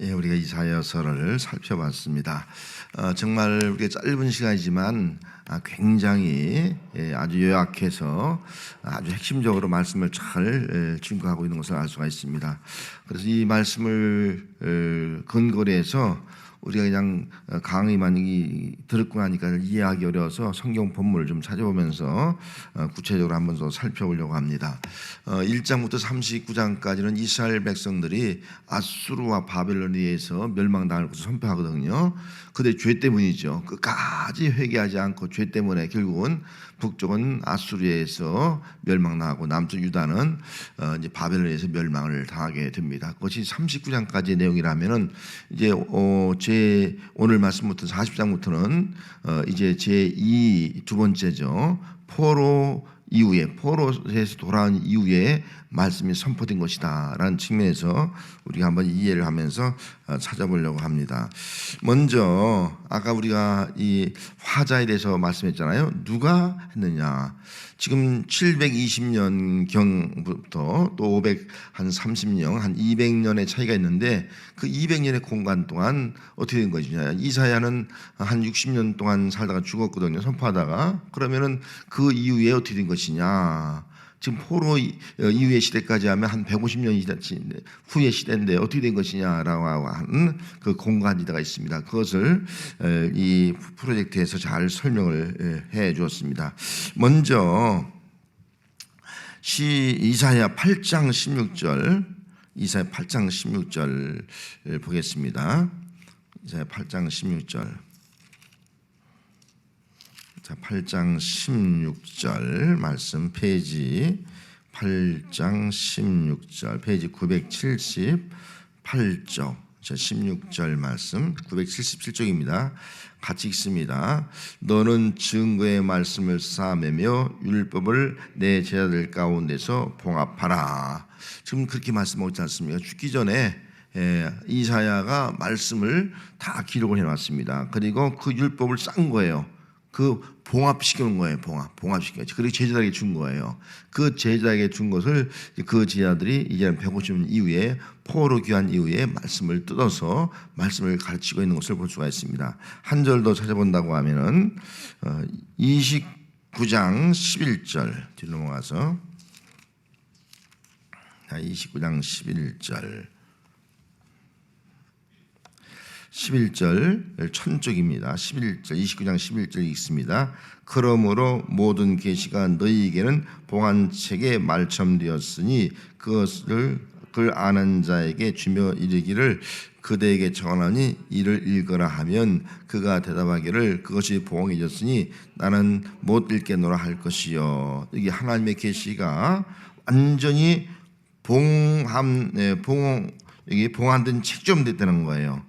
예, 우리가 이사야서를 살펴봤습니다. 어, 정말 우리가 짧은 시간이지만 아, 굉장히 예, 아주 요약해서 아주 핵심적으로 말씀을 잘 예, 증거하고 있는 것을 알 수가 있습니다. 그래서 이 말씀을 어, 근거로 해서 우리가 그냥 어, 강의만 이 듣고 나니까 이해하기 어려워서 성경 본문을 좀 찾아보면서 어, 구체적으로 한번 더 살펴보려고 합니다. 어, 1장부터 39장까지는 이스라엘 백성들이 아수르와 바벨론에 의해서 멸망당할 것을 선포하거든요. 그들 죄 때문이죠. 끝까지 회개하지 않고 죄 때문에 결국은 북쪽은 아수르에서 멸망당하고 남쪽 유다는 어, 이제 바벨론에서 멸망을 당하게 됩니다. 그것이 39장까지의 내용이라면은 이제 어, 제 오늘 말씀부터 40장부터는 어, 이제 제이두 번째죠. 포로 이후에 포로에서 돌아온 이후에 말씀이 선포된 것이다라는 측면에서 우리가 한번 이해를 하면서 어, 찾아보려고 합니다. 먼저 아까 우리가 이 화자에 대해서 말씀했잖아요. 누가 했느냐? 지금 720년 경부터 또 500, 한 30년, 한 200년의 차이가 있는데 그 200년의 공간 동안 어떻게 된 것이냐. 이사야는 한 60년 동안 살다가 죽었거든요. 선포하다가. 그러면은 그 이후에 어떻게 된 것이냐. 지금 포로 이후의 시대까지 하면 한 150년 후의 시대인데 어떻게 된 것이냐라고 하는 그 공간지대가 있습니다. 그것을 이 프로젝트에서 잘 설명을 해 주었습니다. 먼저 시 이사야 8장 16절 이사야 8장 16절 보겠습니다. 이사야 8장 16절 자, 8장 16절 말씀 페이지 8장 16절 페이지 978쪽 자, 16절 말씀 977쪽입니다. 같이 읽습니다. 너는 증거의 말씀을 쌓아매며 율법을 내 제자들 가운데서 봉합하라. 지금 그렇게 말씀하고 있지 않습니까? 죽기 전에 예, 이사야가 말씀을 다 기록을 해놨습니다. 그리고 그 율법을 싼 거예요. 그 봉합시키는 거예요. 봉합, 봉합시켜야지. 그리고 제자들에게 준 거예요. 그 제자에게 준 것을 그 제자들이 이제 150년 이후에 포로 귀한 이후에 말씀을 뜯어서 말씀을 가르치고 있는 것을 볼 수가 있습니다. 한 절 더 찾아본다고 하면은 29장 11절 뒤로 넘어가서 29장 11절 11절 천쪽입니다. 11절 29장 11절 읽습니다. 그러므로 모든 계시가 너희에게는 봉안책에 말첨되었으니 그것을 그걸 아는 자에게 주며 이르기를 그대에게 전하니 이를 읽으라 하면 그가 대답하기를 그것이 봉황해졌으니 나는 못 읽겠노라 할 것이요. 이게 하나님의 계시가 완전히 봉함 네, 봉 이게 봉안된 책점 됐다는 거예요.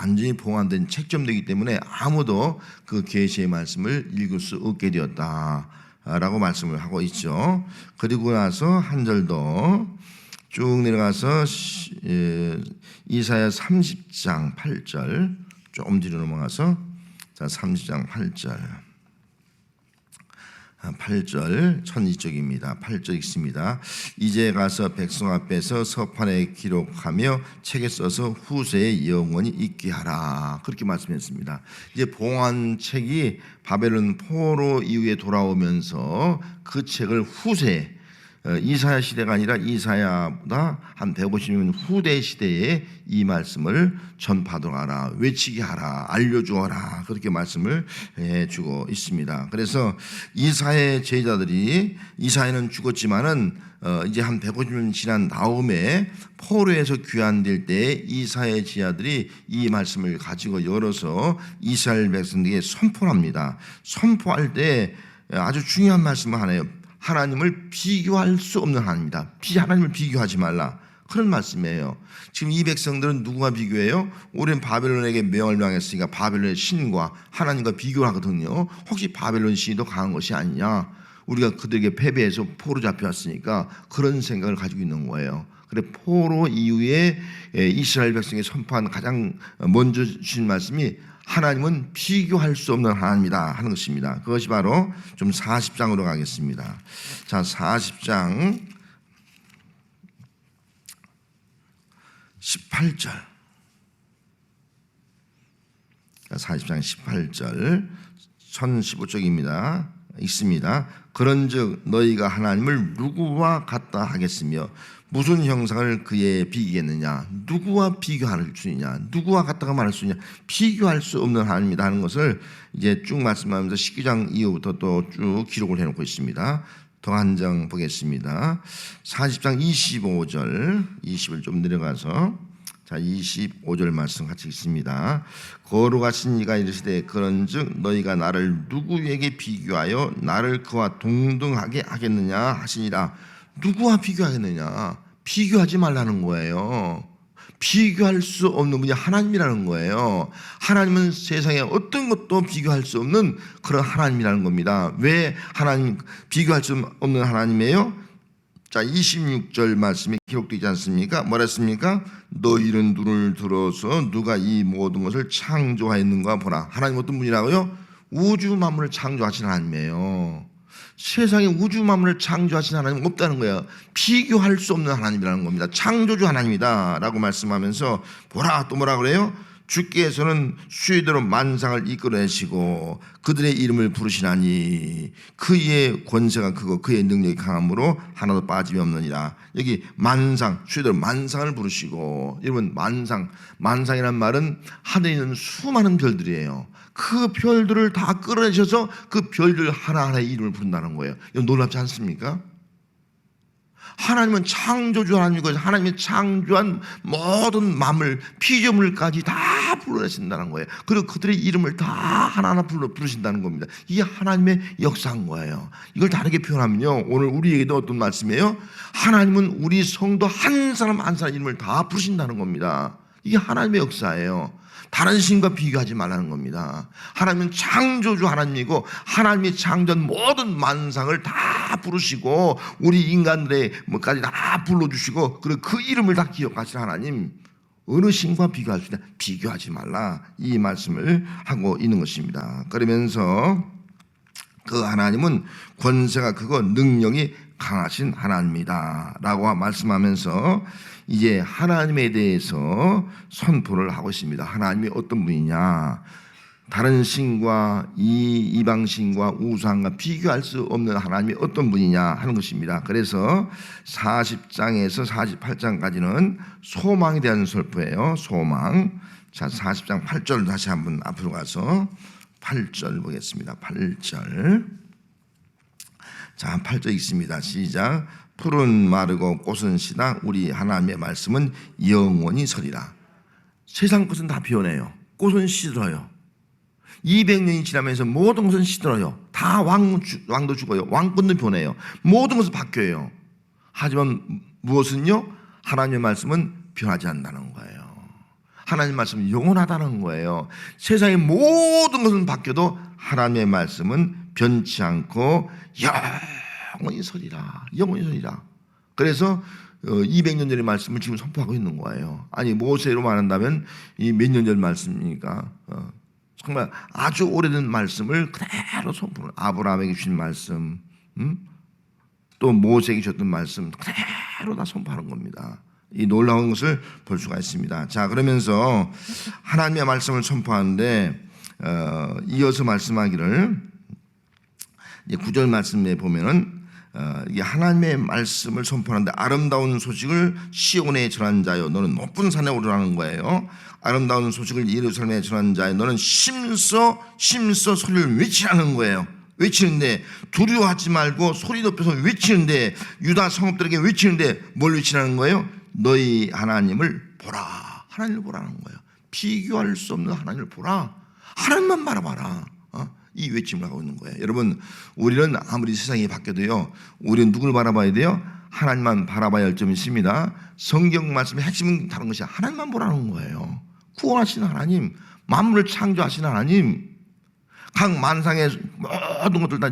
완전히 봉안된 책점되기 때문에 아무도 그 계시의 말씀을 읽을 수 없게 되었다라고 말씀을 하고 있죠. 그리고 나서 한 절 더 쭉 내려가서 이사야 30장 8절 조금 뒤로 넘어가서 자 30장 8절 8절 천이쪽입니다. 8절 읽습니다. 이제 가서 백성 앞에서 서판에 기록하며 책에 써서 후세에 영원히 있게 하라. 그렇게 말씀했습니다. 이제 봉한 책이 바벨론 포로 이후에 돌아오면서 그 책을 후세 어, 이사야 시대가 아니라 이사야보다 한 150년 후대 시대에 이 말씀을 전파하도록 하라, 외치게 하라, 알려주어라 그렇게 말씀을 해주고 있습니다. 그래서 이사의 제자들이 이사야는 죽었지만은 어, 이제 한 150년 지난 다음에 포로에서 귀환될 때 이사의 제자들이 이 말씀을 가지고 열어서 이스라엘 백성들에게 선포합니다. 선포할 때 아주 중요한 말씀을 하네요. 하나님을 비교할 수 없는 하나님이다. 비 하나님을 비교하지 말라. 그런 말씀이에요. 지금 이 백성들은 누구와 비교해요? 오랜 바벨론에게 명을 명했으니까 바벨론의 신과 하나님과 비교하거든요. 혹시 바벨론 신이 더 강한 것이 아니냐? 우리가 그들에게 패배해서 포로 잡혀왔으니까 그런 생각을 가지고 있는 거예요. 그래 포로 이후에 이스라엘 백성이 선포한 가장 먼저 주신 말씀이 하나님은 비교할 수 없는 하나님이다 하는 것입니다. 그것이 바로 좀 40장으로 가겠습니다. 자, 40장 18절. 40장 18절 1015쪽입니다. 있습니다. 그런즉 너희가 하나님을 누구와 같다 하겠으며 무슨 형상을 그에 비기겠느냐? 누구와 비교할 수 있냐? 누구와 같다가 말할 수 있냐? 비교할 수 없는 하나님이다 하는 것을 이제 쭉 말씀하면서 19장 이후부터 또 쭉 기록을 해놓고 있습니다. 더 한 장 보겠습니다. 40장 25절, 20을 좀 내려가서 자 25절 말씀 같이 있습니다. 거룩하신 이가 이르시되 그런즉 너희가 나를 누구에게 비교하여 나를 그와 동등하게 하겠느냐 하시니라. 누구와 비교하겠느냐? 비교하지 말라는 거예요. 비교할 수 없는 분이 하나님이라는 거예요. 하나님은 세상에 어떤 것도 비교할 수 없는 그런 하나님이라는 겁니다. 왜 하나님 비교할 수 없는 하나님이에요? 자, 26절 말씀이 기록되지 않습니까? 뭐랬습니까? 너희는 눈을 들어서 누가 이 모든 것을 창조하였는가 보라. 하나님 어떤 분이라고요? 우주 만물을 창조하신 하나님이에요. 세상에 우주 만물을 창조하신 하나님 없다는 거예요. 비교할 수 없는 하나님이라는 겁니다. 창조주 하나님이다라고 말씀하면서 보라 또 뭐라 그래요? 주께서는 수위대로 만상을 이끌어내시고 그들의 이름을 부르시나니 그의 권세가 크고 그의 능력이 강함으로 하나도 빠짐이 없느니라. 여기 만상 수위대로 만상을 부르시고 여러분 만상 만상이란 말은 하늘에 있는 수많은 별들이에요. 그 별들을 다 끌어내셔서 그 별들 하나하나의 이름을 부른다는 거예요. 이거 놀랍지 않습니까? 하나님은 창조주 하나님이고 하나님이 창조한 모든 만물 피조물까지 다 불러내신다는 거예요. 그리고 그들의 이름을 다 하나하나 불러 부르신다는 겁니다. 이게 하나님의 역사인 거예요. 이걸 다르게 표현하면요. 오늘 우리에게도 어떤 말씀이에요? 하나님은 우리 성도 한 사람 한 사람 이름을 다 부르신다는 겁니다. 이게 하나님의 역사예요. 다른 신과 비교하지 말라는 겁니다. 하나님은 창조주 하나님이고 하나님이 창조한 모든 만상을 다 부르시고 우리 인간들의 뭐까지 다 불러주시고 그리고 그 이름을 다 기억하시는 하나님 어느 신과 비교할 수 있냐 비교하지 말라 이 말씀을 하고 있는 것입니다. 그러면서 그 하나님은 권세가 크고 능력이 강하신 하나님이다 라고 말씀하면서 이제 하나님에 대해서 선포를 하고 있습니다. 하나님이 어떤 분이냐? 다른 신과 이 이방 신과 우상과 비교할 수 없는 하나님이 어떤 분이냐 하는 것입니다. 그래서 40장에서 48장까지는 소망에 대한 설포예요. 소망. 자, 40장 8절 다시 한번 앞으로 가서 8절 보겠습니다. 8절. 자, 8절 있습니다. 시작. 푸른 마르고 꽃은 시다. 우리 하나님의 말씀은 영원히 서리라. 세상 것은 다 변해요. 꽃은 시들어요. 200년이 지나면서 모든 것은 시들어요. 다 왕, 왕도 죽어요. 왕권도 변해요. 모든 것은 바뀌어요. 하지만 무엇은요? 하나님의 말씀은 변하지 않는다는 거예요. 하나님 말씀은 영원하다는 거예요. 세상의 모든 것은 바뀌어도 하나님의 말씀은 변치 않고 영원히 서리라. 영원히 서리라. 그래서 200년 전의 말씀을 지금 선포하고 있는 거예요. 아니 모세로 말한다면 이 몇 년 전 말씀이니까 어, 정말 아주 오래된 말씀을 그대로 선포를 아브라함에게 주신 말씀, 음? 또 모세에게 주셨던 말씀 그대로 다 선포하는 겁니다. 이 놀라운 것을 볼 수가 있습니다. 자 그러면서 하나님의 말씀을 선포하는데 어, 이어서 말씀하기를 구절 말씀에 보면은 어, 이게 하나님의 말씀을 선포하는데 아름다운 소식을 시온에 전한 자여 너는 높은 산에 오르라는 거예요. 아름다운 소식을 예루살렘에 전한 자여 너는 심서 심서 소리를 외치라는 거예요. 외치는데 두려워하지 말고 소리 높여서 외치는데 유다 성읍들에게 외치는데 뭘 외치라는 거예요? 너희 하나님을 보라. 하나님을 보라는 거예요. 비교할 수 없는 하나님을 보라. 하나님만 바라봐라. 어? 이 외침을 하고 있는 거예요. 여러분, 우리는 아무리 세상이 바뀌어도요, 우리는 누굴 바라봐야 돼요? 하나님만 바라봐야 할 점이 있습니다. 성경 말씀의 핵심은 다른 것이 하나님만 보라는 거예요. 구원하시는 하나님, 만물을 창조하시는 하나님, 각 만상의 모든 것들 다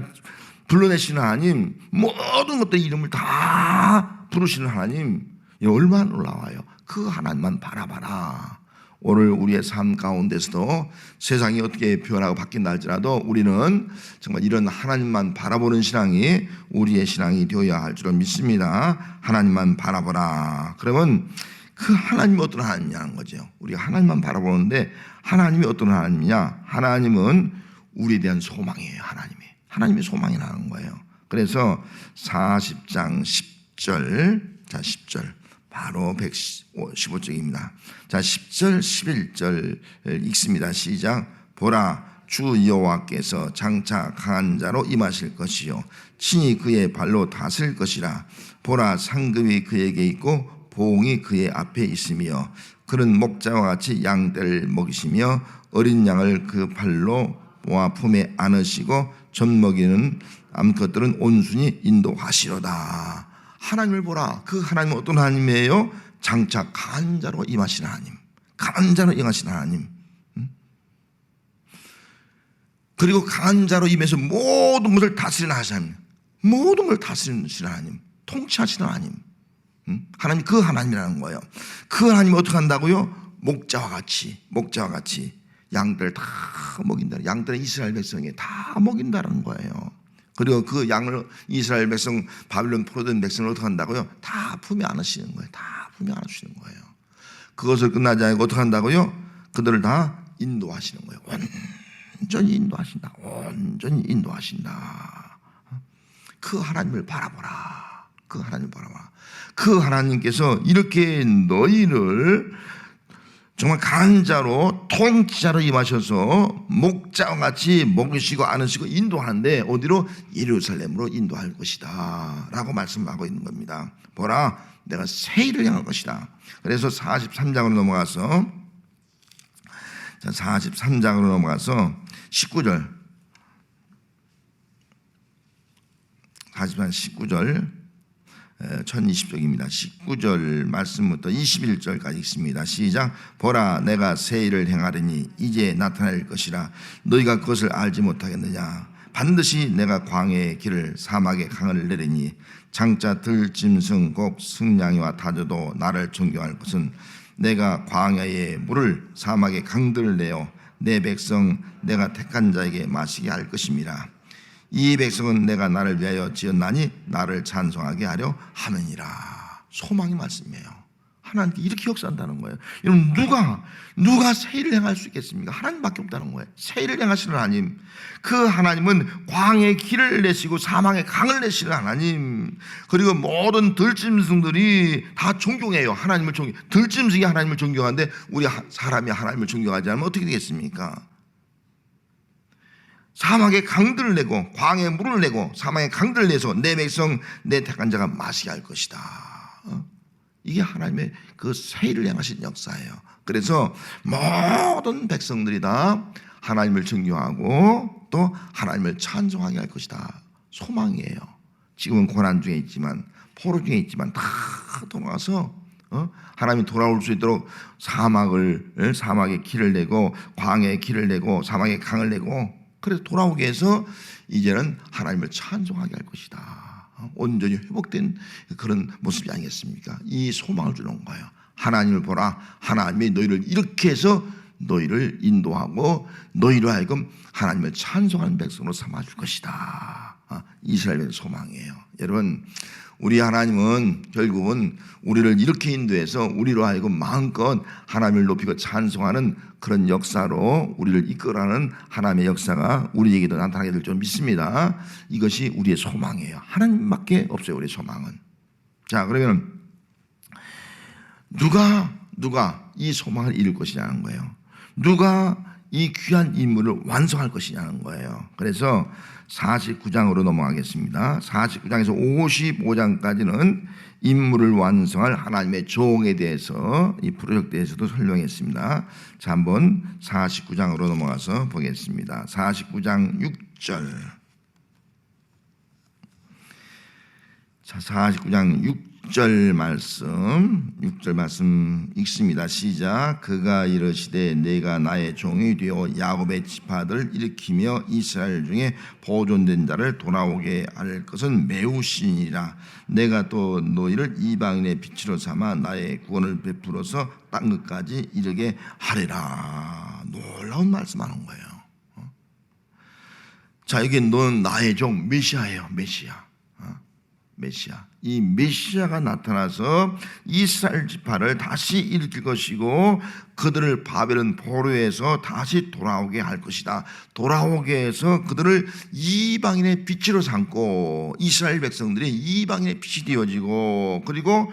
불러내시는 하나님, 모든 것들 이름을 다 부르시는 하나님, 이 얼마나 놀라워요. 그 하나님만 바라봐라. 오늘 우리의 삶 가운데서도 세상이 어떻게 변하고 바뀐다 할지라도 우리는 정말 이런 하나님만 바라보는 신앙이 우리의 신앙이 되어야 할 줄을 믿습니다. 하나님만 바라보라. 그러면 그 하나님이 어떤 하나님이냐는 거죠. 우리가 하나님만 바라보는데 하나님이 어떤 하나님이냐? 하나님은 우리에 대한 소망이에요. 하나님이. 하나님의 소망이라는 거예요. 그래서 40장 10절, 자 10절 바로 115쪽입니다. 자 10절 11절 읽습니다. 시작. 보라 주 여호와께서 장차 강한 자로 임하실 것이요 친히 그의 발로 다스릴 것이라 보라 상급이 그에게 있고 보응이 그의 앞에 있으며 그는 목자와 같이 양떼를 먹이시며 어린 양을 그 팔로 모아 품에 안으시고 젖 먹이는 암컷들은 온순히 인도하시로다. 하나님을 보라. 그 하나님은 어떤 하나님이에요? 장차 강한 자로 임하시는 하나님. 강한 자로 임하시는 하나님. 음? 그리고 강한 자로 임해서 모든 것을 다스리는 하나님. 모든 걸 다스리는 하나님. 통치하시는 하나님. 음? 하나님 그 하나님이라는 거예요. 그 하나님이 어떻게 한다고요? 목자와 같이 목자와 같이 양들 다 먹인다. 양들은 이스라엘 백성이 다 먹인다는 거예요. 그리고 그 양을 이스라엘 백성 바빌론 포로된 백성을 어떻게 한다고요? 다 품에 안으시는 거예요. 다 품에 안으시는 거예요. 그것을 끝나지 않고 어떻게 한다고요? 그들을 다 인도하시는 거예요. 온전히 인도하신다. 온전히 인도하신다. 그 하나님을 바라보라. 그 하나님을 바라보라. 그 하나님께서 이렇게 너희를 정말 강한 자로 통치자로 임하셔서 목자와 같이 먹으시고 안으시고 인도하는데 어디로? 예루살렘으로 인도할 것이다. 라고 말씀하고 있는 겁니다. 보라 내가 새 일을 향할 것이다. 그래서 43장으로 넘어가서 자 43장으로 넘어가서 19절. 43 19절 1020쪽입니다. 19절 말씀부터 21절까지 있습니다. 시작. 보라 내가 새 일을 행하리니 이제 나타날 것이라 너희가 그것을 알지 못하겠느냐 반드시 내가 광야의 길을 사막의 강을 내리니 장자 들 짐승 곧 승냥이와 다저도 나를 존경할 것은 내가 광야의 물을 사막의 강들을 내어 내 백성 내가 택한 자에게 마시게 할 것임이라 이 백성은 내가 나를 위하여 지었나니 나를 찬송하게 하려 하느니라. 소망의 말씀이에요. 하나님께 이렇게 역사한다는 거예요. 여러분 누가 누가 새 일을 행할 수 있겠습니까? 하나님밖에 없다는 거예요. 새 일을 행하시는 하나님. 그 하나님은 광의 길을 내시고 사망의 강을 내시는 하나님. 그리고 모든 들짐승들이 다 존경해요. 하나님을 존경. 들짐승이 하나님을 존경하는데 우리 사람이 하나님을 존경하지 않으면 어떻게 되겠습니까? 사막에 강들을 내고 광에 물을 내고 사막에 강들을 내서 내 백성 내 택한 자가 마시게 할 것이다. 어? 이게 하나님의 그 세일을 향하신 역사예요. 그래서 모든 백성들이 다 하나님을 존경하고 또 하나님을 찬송하게 할 것이다. 소망이에요. 지금은 고난 중에 있지만 포로 중에 있지만 다 돌아가서 어? 하나님이 돌아올 수 있도록 사막을 사막에 길을 내고 광에 길을 내고 사막에 강을 내고 그래서 돌아오게 해서 이제는 하나님을 찬송하게 할 것이다. 온전히 회복된 그런 모습이 아니겠습니까? 이 소망을 주는 거예요. 하나님을 보라. 하나님이 너희를 이렇게 해서 너희를 인도하고 너희로 하여금 하나님을 찬송하는 백성으로 삼아줄 것이다. 아, 이스라엘의 소망이에요. 여러분, 우리 하나님은 결국은 우리를 이렇게 인도해서 우리로 하여금 마음껏 하나님을 높이고 찬송하는 그런 역사로 우리를 이끌어가는 하나님의 역사가 우리에게도 나타나게 될 줄 믿습니다. 이것이 우리의 소망이에요. 하나님밖에 없어요. 우리의 소망은. 자, 그러면 누가 누가 이 소망을 이룰 것이냐는 거예요. 누가 이 귀한 임무를 완성할 것이냐는 거예요. 그래서 49장으로 넘어가겠습니다. 49장에서 55장까지는 임무를 완성할 하나님의 종에 대해서 이 프로젝트에 대해서도 설명했습니다. 자, 한번 49장으로 넘어가서 보겠습니다. 49장 6절. 자, 49장 6절 말씀, 6절 말씀 읽습니다. 시작. 그가 이르시되 내가 나의 종이 되어 야곱의 지파들을 일으키며 이스라엘 중에 보존된 자를 돌아오게 할 것은 매우 신이라. 내가 또 너희를 이방인의 빛으로 삼아 나의 구원을 베풀어서 땅 끝까지 이르게 하리라. 놀라운 말씀하는 거예요. 어? 자, 여기 너는 나의 종 메시아예요. 메시아. 메시아. 이 메시아가 나타나서 이스라엘 지파를 다시 일으킬 것이고 그들을 바벨론 포로에서 다시 돌아오게 할 것이다. 돌아오게 해서 그들을 이방인의 빛으로 삼고 이스라엘 백성들이 이방인의 빛이 되어지고 그리고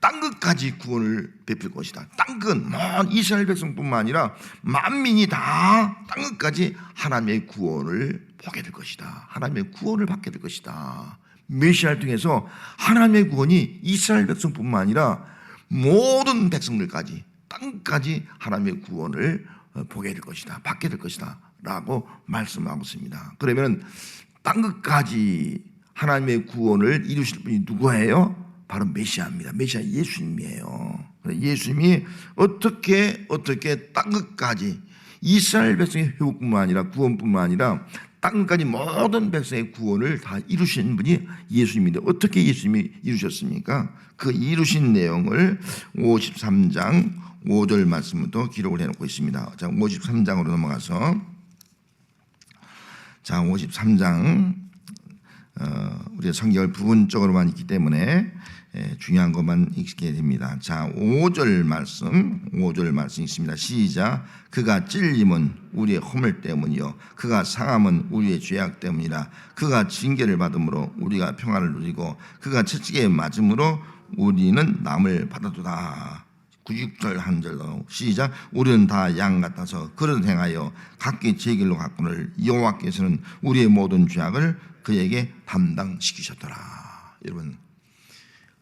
땅 끝까지 구원을 베풀 것이다. 땅 끝, 먼 이스라엘 백성뿐만 아니라 만민이 다 땅 끝까지 하나님의 구원을 보게 될 것이다. 하나님의 구원을 받게 될 것이다. 메시아를 통해서 하나님의 구원이 이스라엘 백성뿐만 아니라 모든 백성들까지 땅까지 하나님의 구원을 어, 보게 될 것이다. 받게 될 것이다. 라고 말씀하고 있습니다. 그러면 땅 끝까지 하나님의 구원을 이루실 분이 누구예요? 바로 메시아입니다. 메시아 예수님이에요. 예수님이 어떻게 어떻게 땅 끝까지 이스라엘 백성의 회복뿐만 아니라 구원뿐만 아니라 땅까지 모든 백성의 구원을 다 이루신 분이 예수님인데 어떻게 예수님이 이루셨습니까? 그 이루신 내용을 53장 5절 말씀부터 기록을 해놓고 있습니다. 자, 53장으로 넘어가서 자, 53장 어, 우리가 성경을 부분적으로만 있기 때문에 예, 중요한 것만 읽게 됩니다. 자, 5절 말씀, 5절 말씀 있습니다. 시작. 그가 찔림은 우리의 허물 때문이요. 그가 상함은 우리의 죄악 때문이라. 그가 징계를 받음으로 우리가 평안을 누리고 그가 채찍에 맞음으로 우리는 남을 받아도다. 96절 한 절로 시작 우리는 다 양 같아서 그릇 행하여 각기 제 길로 갔거늘 여호와께서는 우리의 모든 죄악을 그에게 담당시키셨더라 여러분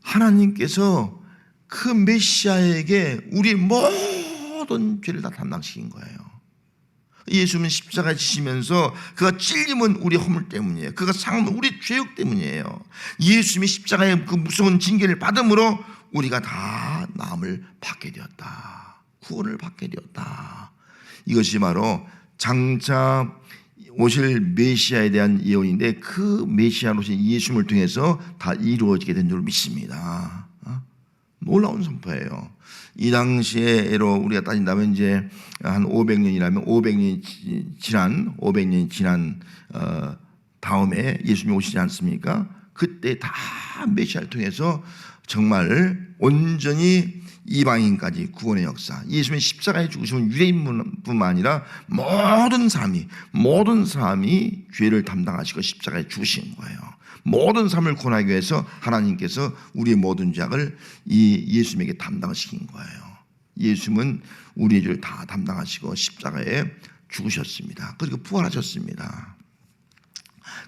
하나님께서 그 메시아에게 우리의 모든 죄를 다 담당시킨 거예요 예수님은 십자가에 지시면서 그가 찔림은 우리 허물 때문이에요. 그가 상함은 우리 죄악 때문이에요. 예수님이 십자가의 그 무서운 징계를 받음으로 우리가 다 나음을 받게 되었다. 구원을 받게 되었다. 이것이 바로 장차 오실 메시아에 대한 예언인데 그 메시아로 오신 예수님을 통해서 다 이루어지게 된 줄 믿습니다. 어? 놀라운 선포예요. 이 당시에로 우리가 따진다면 이제 한 500년이라면 500년이 지난 500년이 지난 어, 다음에 예수님이 오시지 않습니까? 그때 다 메시아를 통해서 정말 온전히 이방인까지 구원의 역사. 예수님의 십자가에 죽으시면 유대인뿐만 아니라 모든 사람이 모든 사람이 죄를 담당하시고 십자가에 죽으신 거예요. 모든 삶을 구원하기 위해서 하나님께서 우리의 모든 죄악을 이 예수님에게 담당시킨 거예요. 예수님은 우리의 죄를 다 담당하시고 십자가에 죽으셨습니다. 그리고 부활하셨습니다.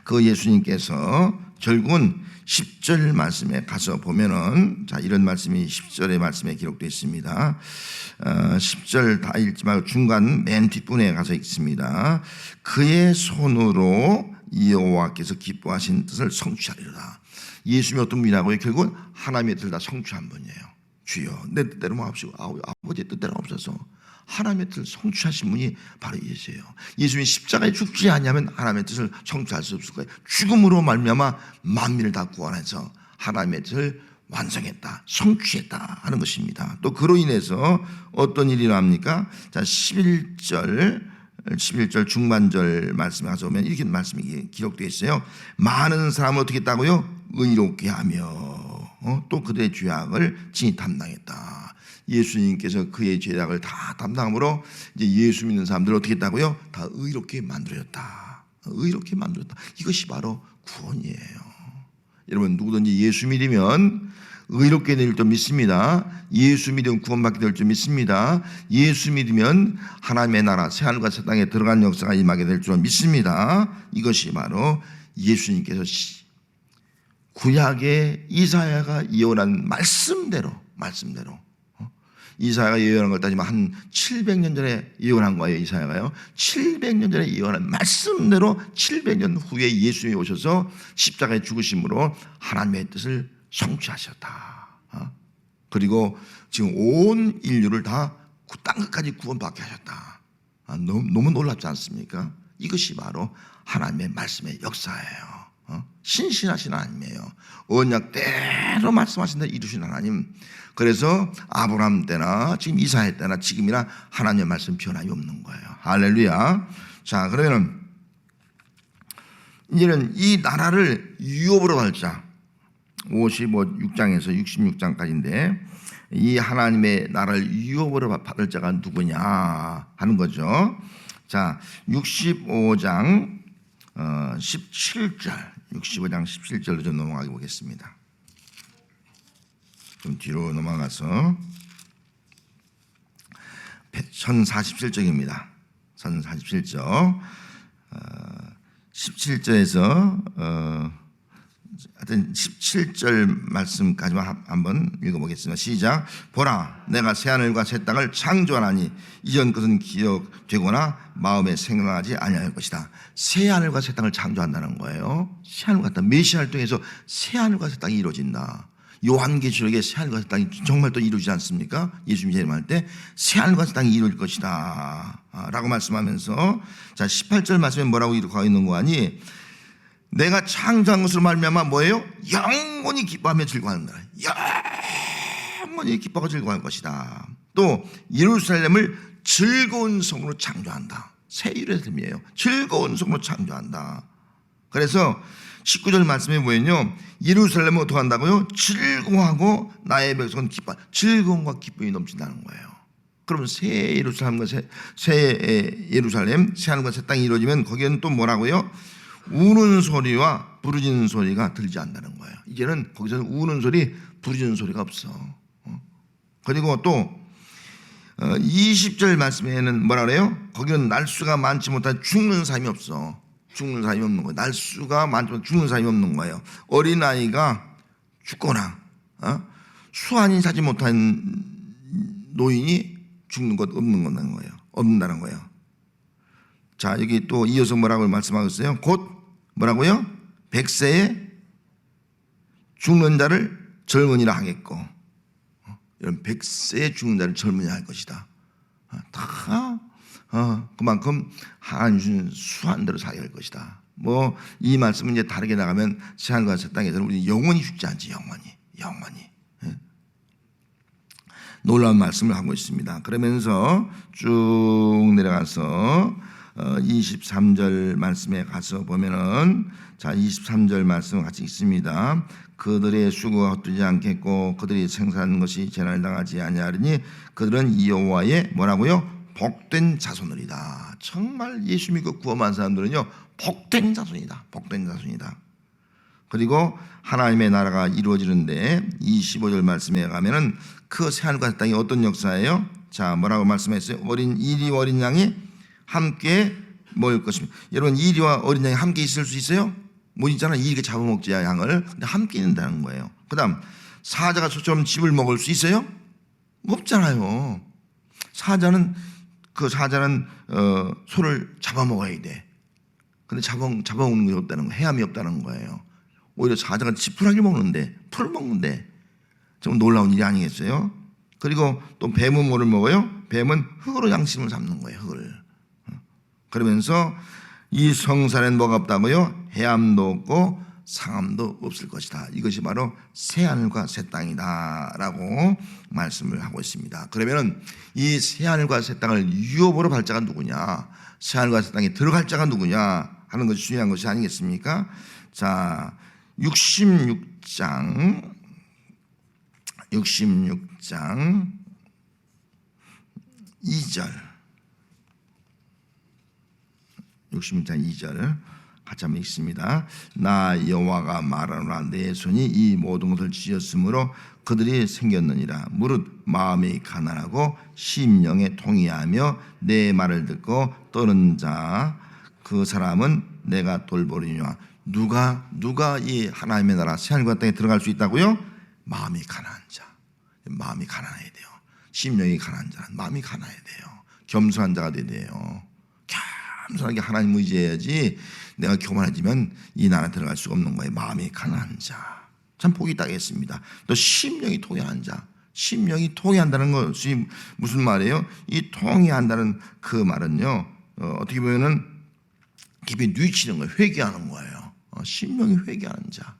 그 예수님께서 결국은 10절 말씀에 가서 보면은 자 이런 말씀이 10절의 말씀에 기록되어 있습니다. 어, 10절 다 읽지 말고 중간 맨 뒷부분에 가서 읽습니다. 그의 손으로 여호와께서 기뻐하신 뜻을 성취하리라. 예수님이 어떤 분이라고요? 결국은 하나님의 뜻을 다 성취한 분이에요. 주여 내 뜻대로 마옵시고 아버지의 뜻대로 없어서 하나님의 뜻을 성취하신 분이 바로 예수예요. 예수님이 십자가에 죽지 않냐면 하나님의 뜻을 성취할 수 없을 거예요. 죽음으로 말미암아 만민을 다 구원해서 하나님의 뜻을 완성했다, 성취했다 하는 것입니다. 또 그로 인해서 어떤 일이 납니까? 자, 11절 11절 중반절 말씀에 가서 보면 이렇게 말씀이 기록되어 있어요. 많은 사람은 어떻게 했다고요? 의롭게 하며 어? 또 그들의 죄악을 진히 담당했다. 예수님께서 그의 죄악을 다 담당함으로 이제 예수 믿는 사람들 어떻게 했다고요? 다 의롭게 만들었다. 의롭게 만들었다. 이것이 바로 구원이에요. 여러분 누구든지 예수 믿으면 의롭게 될 줄 믿습니다. 예수 믿으면 구원받게 될 줄 믿습니다. 예수 믿으면 하나님의 나라 새하늘과 새 땅에 들어간 역사가 임하게 될 줄 믿습니다. 이것이 바로 예수님께서 구약의 이사야가 예언한 말씀대로 말씀대로 이사야가 예언한 걸 따지면 한 700년 전에 예언한 거예요. 이사야가요. 700년 전에 예언한 말씀대로 700년 후에 예수님이 오셔서 십자가에 죽으심으로 하나님의 뜻을 성취하셨다. 어? 그리고 지금 온 인류를 다 땅 끝까지 구원받게 하셨다. 아, 너무 놀랍지 않습니까? 이것이 바로 하나님의 말씀의 역사예요. 어? 신실하신 하나님이에요. 언약대로 말씀하신 대로 이루신 하나님. 그래서 아브라함 때나 지금 이사회 때나 지금이나 하나님의 말씀 변함이 없는 거예요. 할렐루야. 자, 그러면은 이제는 이 나라를 유업으로 갈 자. 56장에서 66장까지인데 이 하나님의 나라를 유업으로 받을 자가 누구냐 하는 거죠. 자, 65장 어, 17절, 65장 17절로 좀 넘어가 보겠습니다. 좀 뒤로 넘어가서 1047쪽입니다. 1047쪽 어, 17절에서 어, 하여튼 17절 말씀까지만 한- 한번 읽어보겠습니다. 시작. 보라, 내가 새 하늘과 새 땅을 창조하나니 이전 것은 기억되거나 마음에 생각하지 아니할 것이다. 새 하늘과 새 땅을 창조한다는 거예요. 새 하늘과 땅 메시아를 통해서 새 하늘과 새 땅이 이루어진다. 요한계시록에 새 하늘과 새 땅이 정말 또 이루어지지 않습니까? 예수님이 재림할 때 새 하늘과 새 땅이 이루어질 것이다. 아, 라고 말씀하면서 자 18절 말씀에 뭐라고 이렇게 있는 거 아니? 내가 창조한 것으로 말미암아 뭐예요? 영원히 기뻐하며 즐거워한다. 영원히 기뻐하고 즐거워할 것이다. 또 예루살렘을 즐거운 성으로 창조한다. 새 예루살렘이에요. 즐거운 성으로 창조한다. 그래서 19절 말씀에 뭐였냐? 예루살렘은 어떻게 한다고요? 즐거워하고 나의 백성은 기뻐. 즐거움과 기쁨이 넘친다는 거예요. 그러면 새 예루살렘과 새, 새 예루살렘, 새 하늘과 새 땅이 이루어지면 거기에는 또 뭐라고요? 우는 소리와 부르짖는 소리가 들리지 않는다는 거예요. 이제는 거기서는 우는 소리, 부르짖는 소리가 없어. 어? 그리고 또 20절 말씀에는 뭐라 그래요? 거기는 날수가 많지 못한 죽는 사람이 없어. 죽는 사람이 없는 거예요. 날수가 많지 못한 죽는 사람이 없는 거예요. 어린아이가 죽거나 어? 수완이 사지 못한 노인이 죽는 것 없는 거라는 거예요. 없는다는 거예요. 자 여기 또 이어서 뭐라고 말씀하고 있어요? 곧 뭐라고요? 백세에 죽는 자를 젊은이라 하겠고 어, 이런 백세에 죽는 자를 젊은이라 할 것이다. 어, 다 어, 그만큼 하나님 주신 수한 대로 살게 할 것이다. 뭐 이 말씀은 이제 다르게 나가면 새 땅에서는 우리 영원히 죽지 않지 영원히 영원히 예? 놀라운 말씀을 하고 있습니다. 그러면서 쭉 내려가서 어, 23절 말씀에 가서 보면은 자 23절 말씀 같이 있습니다. 그들의 수고가 헛되지 않겠고 그들이 생산한 것이 재난을 당하지 아니하리니 그들은 여호와의 뭐라고요? 복된 자손들이다. 정말 예수 믿고 구원한 사람들은요 복된 자손이다. 복된 자손이다. 그리고 하나님의 나라가 이루어지는데 25절 말씀에 가면은 그 새하늘과 새 땅이 어떤 역사예요? 자 뭐라고 말씀했어요? 어린 이리 어린 양이 함께 먹을 것입니다. 여러분 이리와 어린 양이 함께 있을 수 있어요? 못 있잖아. 이리게 잡아먹지 양을. 근데 함께 있는다는 거예요. 그다음 사자가 소처럼 집을 먹을 수 있어요? 없잖아요. 사자는 그 사자는 어, 소를 잡아먹어야 돼. 근데 잡아 잡아먹는 게 없다는 거, 해함이 없다는 거예요. 오히려 사자가 지푸라기 먹는데 풀 먹는데 좀 놀라운 일이 아니겠어요? 그리고 또 뱀은 뭐를 먹어요? 뱀은 흙으로 양심을 삼는 거예요. 흙을. 그러면서 이 성산엔 뭐가 없다고요? 해암도 없고 상암도 없을 것이다. 이것이 바로 새 하늘과 새 땅이다라고 말씀을 하고 있습니다. 그러면은 이 새 하늘과 새 땅을 유업으로 발 자가 누구냐? 새 하늘과 새 땅에 들어갈 자가 누구냐? 하는 것이 중요한 것이 아니겠습니까? 자, 66장 66장 2절 66장 2절 같이 한번 읽습니다. 나 여호와가 말하노라 내 손이 이 모든 것을 지었으므로 그들이 생겼느니라 무릇 마음이 가난하고 심령에 통이하며 내 말을 듣고 떠는 자 그 사람은 내가 돌보리냐 누가 누가 이 하나님의 나라 새하늘과 땅에 들어갈 수 있다고요? 마음이 가난한 자 마음이 가난해야 돼요. 심령이 가난한 자는 마음이 가난해야 돼요. 겸손한 자가 돼야 돼요. 겸손하게 하나님 의지해야지 내가 교만해지면 이 나라 들어갈 수가 없는 거예요. 마음이 가난한 자. 참 복이 따겠습니다. 또 심령이 통해한 자. 심령이 통해한다는 것이 무슨 말이에요? 이 통해한다는 그 말은요. 어, 어떻게 보면은 깊이 뉘치는 거예요. 회개하는 거예요. 어, 심령이 회개하는 자.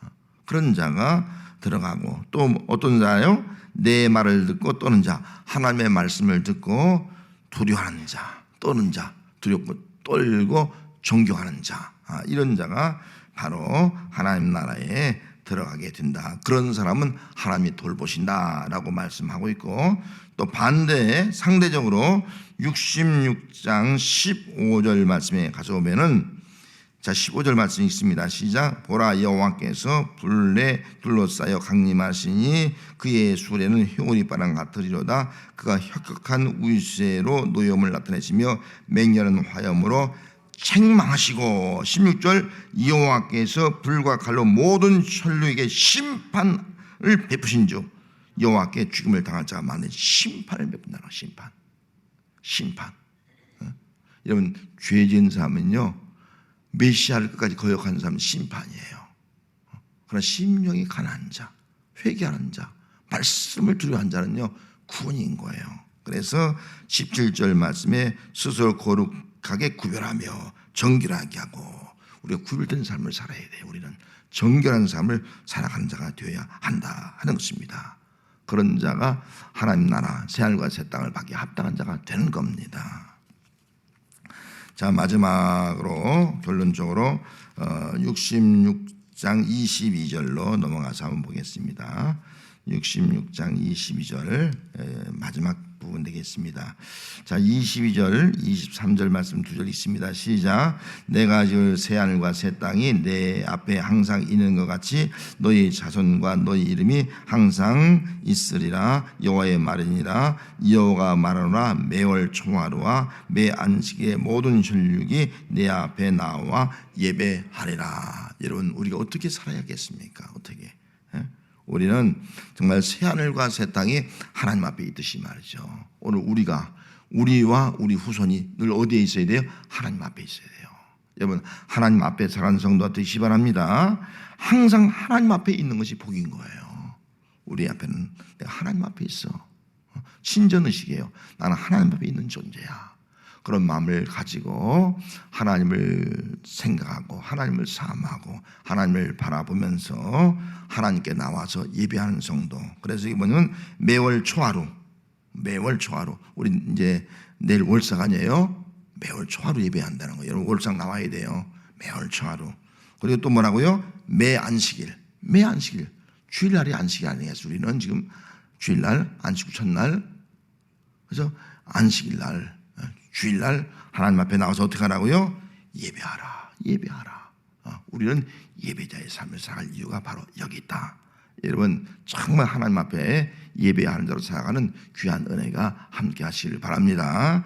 어, 그런 자가 들어가고 또 어떤 자요? 내 말을 듣고 떠는 자. 하나님의 말씀을 듣고 두려워하는 자. 떠는 자. 두렵고 떨고 존경하는 자. 아, 이런 자가 바로 하나님 나라에 들어가게 된다. 그런 사람은 하나님이 돌보신다라고 말씀하고 있고 또 반대에 상대적으로 66장 15절 말씀에 가져오면은 자 15절 말씀 있습니다. 시작. 보라 여호와께서 불에 둘러싸여 강림하시니 그의 수레는 효리바람 같으리로다. 그가 혁혁한 우세로 노염을 나타내시며 맹렬한 화염으로 책망하시고. 16절 여호와께서 불과 칼로 모든 혈류에게 심판을 베푸신 즉 여호와께 죽음을 당할 자가 많은 심판을 베푼다는 심판. 심판. 어? 여러분 죄 지은 사람은요 메시아를 끝까지 거역하는 사람은 심판이에요. 그러나 심령이 가난한 자, 회개하는 자, 말씀을 두려워한 자는요 구원인 거예요. 그래서 17절 말씀에 스스로 거룩하게 구별하며 정결하게 하고 우리가 구별된 삶을 살아야 돼요. 우리는 정결한 삶을 살아가는 자가 되어야 한다 하는 것입니다. 그런 자가 하나님 나라 새하늘과 새 땅을 받기 합당한 자가 되는 겁니다. 자 마지막으로 결론적으로 어, 66장 22절로 넘어가서 한번 보겠습니다. 66장 22절 에, 마지막 부분 되겠습니다. 자 22절 23절 말씀 두 절 있습니다. 시작 내가 지을 새 하늘과 새 땅이 내 앞에 항상 있는 것 같이 너희 자손과 너희 이름이 항상 있으리라 여호와의 말이니라 여호가 말하노라 매월 총화로와 매 안식의 모든 혈육이 내 앞에 나와 예배하리라 여러분 우리가 어떻게 살아야겠습니까 어떻게 예? 우리는 정말 새 하늘과 새 땅이 하나님 앞에 있듯이 말이죠. 오늘 우리가 우리와 우리 후손이 늘 어디에 있어야 돼요? 하나님 앞에 있어야 돼요. 여러분 하나님 앞에 살아가는 성도가 되시 바랍니다. 항상 하나님 앞에 있는 것이 복인 거예요. 우리 앞에는 내가 하나님 앞에 있어. 신전 의식이에요. 나는 하나님 앞에 있는 존재야. 그런 마음을 가지고 하나님을 생각하고 하나님을 사모하고 하나님을 바라보면서 하나님께 나와서 예배하는 성도. 그래서 이번은 매월 초하루, 매월 초하루. 우리 이제 내일 월삭 아니에요? 매월 초하루 예배한다는 거예요. 여러분 월삭 나와야 돼요. 매월 초하루. 그리고 또 뭐라고요? 매 안식일, 매 안식일. 주일날이 안식이 아니겠어요? 우리는 지금 주일날 안식 후 첫날 그래서 안식일 날 주일날 하나님 앞에 나와서 어떻게 하라고요? 예배하라, 예배하라. 어, 우리는 예배자의 삶을 살아갈 이유가 바로 여기 있다. 여러분 정말 하나님 앞에 예배하는 자로 살아가는 귀한 은혜가 함께 하시길 바랍니다.